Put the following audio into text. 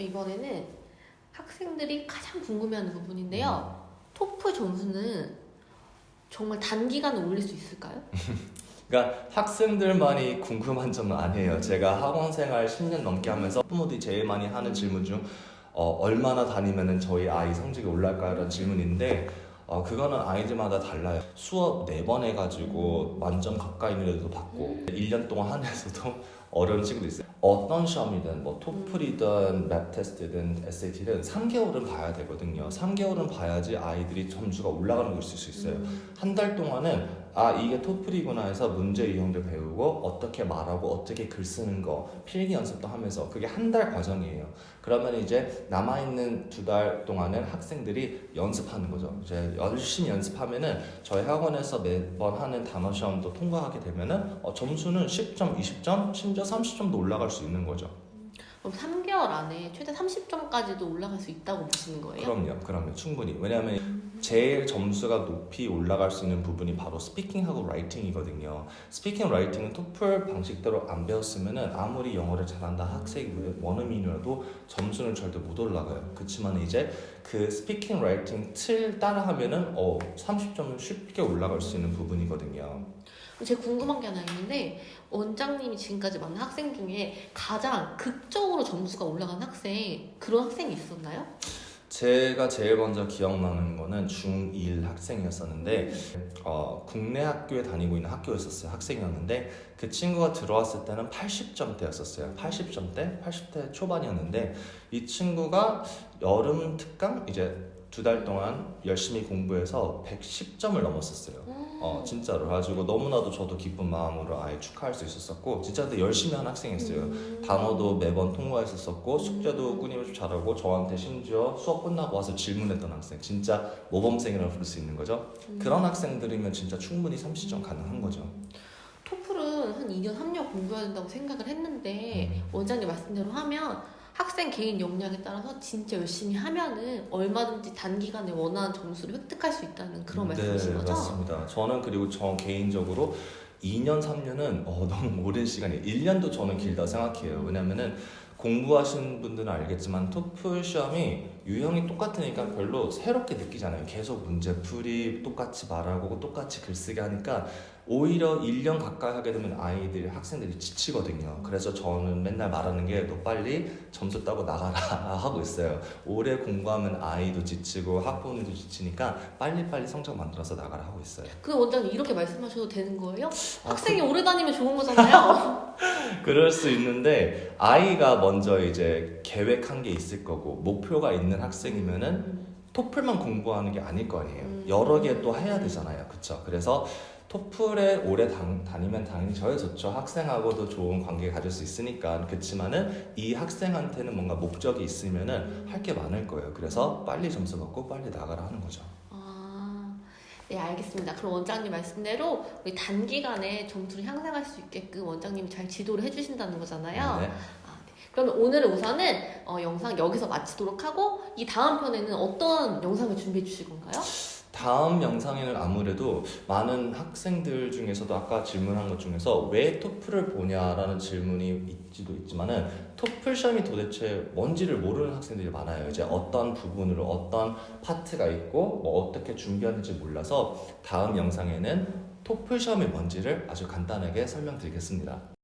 이번에는 학생들이 가장 궁금해하는 부분인데요. 토플 점수는 정말 단기간에 올릴 수 있을까요? 그러니까 학생들만이 궁금한 점은 아니에요. 제가 학원 생활 10년 넘게 하면서 부모들이 제일 많이 하는 질문 중 어, 얼마나 다니면은 저희 아이 성적이 올라갈까요? 라는 질문인데 어, 그거는 아이들마다 달라요. 수업 4번 해가지고 만점 가까이 있는 애들도 받고 1년 동안 한 애서도 어려운 친구도 있어요. 어떤 시험이든 뭐 토플이든 맵 테스트든 SAT든 3개월은 봐야 되거든요. 3개월은 봐야지 아이들이 점수가 올라가는 걸 있을 수 있어요. 음. 한달 동안은 아 이게 토플이구나 해서 문제 유형들 배우고 어떻게 말하고 어떻게 글 쓰는 거 필기 연습도 하면서 그게 한 달 과정이에요. 그러면 이제 남아 있는 두 달 동안은 학생들이 연습하는 거죠. 이제 열심히 연습하면은 저희 학원에서 매번 하는 단어 시험도 통과하게 되면은 어, 점수는 10점, 20점, 심지어 30점도 올라갈 수 있는 거죠. 그럼 3개월 안에 최대 30점까지도 올라갈 수 있다고 보시는 거예요? 그럼요, 그럼요, 충분히. 왜냐하면 제일 점수가 높이 올라갈 수 있는 부분이 바로 스피킹하고 라이팅이거든요. 스피킹, 라이팅은 토플 방식대로 안 배웠으면은 아무리 영어를 잘한다 학생이 원어민이라도 점수는 절대 못 올라가요. 그렇지만 이제 그 스피킹, 라이팅 틀 따라하면은 어 30점은 쉽게 올라갈 수 있는 부분이거든요. 제가 궁금한 게 하나 있는데 원장님이 지금까지 만난 학생 중에 가장 극적으로 점수가 올라간 학생 그런 학생이 있었나요? 제가 제일 먼저 기억나는 거는 중1 학생이었었는데 어, 국내 학교에 다니고 있는 학교였었어요 학생이었는데. 그 친구가 들어왔을 때는 80점대였었어요. 80점대? 80대 초반이었는데 이 친구가 여름 특강? 이제 두 달 동안 열심히 공부해서 110점을 넘었었어요 어 진짜로 가지고 너무나도 저도 기쁜 마음으로 아예 축하할 수 있었었고 진짜 근데 열심히 한 학생이었어요 음. 단어도 매번 통과했었었고 숙제도 끊임없이 잘하고 저한테 심지어 수업 끝나고 와서 질문했던 학생 진짜 모범생이라고 부를 수 있는 거죠 음. 그런 학생들이면 진짜 충분히 30점 가능한 거죠 토플은 한 2년 3년 공부해야 된다고 생각을 했는데 음. 원장님 말씀대로 하면 학생 개인 역량에 따라서 진짜 열심히 하면은 얼마든지 단기간에 원하는 점수를 획득할 수 있다는 그런 말씀이신 네 거죠? 맞습니다 저는 그리고 저 개인적으로 2년 3년은 어, 너무 오랜 시간이에요 1년도 저는 길다 생각해요 왜냐면은 공부하신 분들은 알겠지만 토플 시험이 유형이 똑같으니까 별로 새롭게 느끼잖아요. 계속 문제풀이 똑같이 말하고 똑같이 글쓰기 하니까 오히려 1년 가까이 하게 되면 아이들이 학생들이 지치거든요. 그래서 저는 맨날 말하는 게 너 빨리 점수 따고 나가라 하고 있어요. 오래 공부하면 아이도 지치고 학부모님도 지치니까 빨리빨리 성적 만들어서 나가라 하고 있어요. 그 원장님 이렇게 말씀하셔도 되는 거예요? 아, 학생이 오래 다니면 좋은 거잖아요. 그럴 수 있는데 아이가 먼저 이제 계획한 게 있을 거고 목표가 있는 학생이면은 토플만 공부하는 게 아닐 거 아니에요. 음. 여러 개 또 해야 되잖아요. 그쵸? 그래서 토플에 오래 당, 다니면 당연히 저야 좋죠. 학생하고도 좋은 관계 가질 수 있으니까. 그렇지만은 이 학생한테는 뭔가 목적이 있으면은 할 게 많을 거예요. 그래서 빨리 점수 받고 빨리 나가라 하는 거죠. 아, 네 알겠습니다. 그럼 원장님 말씀대로 우리 단기간에 점수를 향상할 수 있게끔 원장님이 잘 지도를 해주신다는 거잖아요. 네. 그러면 오늘은 우선은 어, 영상 여기서 마치도록 하고 이 다음 편에는 어떤 영상을 준비해 주실 건가요? 다음 영상에는 아무래도 많은 학생들 중에서도 아까 질문한 것 중에서 왜 토플을 보냐라는 질문이 있지도 있지만은 토플 시험이 도대체 뭔지를 모르는 학생들이 많아요. 이제 어떤 부분으로 어떤 파트가 있고 뭐 어떻게 준비하는지 몰라서 다음 영상에는 토플 시험이 뭔지를 아주 간단하게 설명드리겠습니다.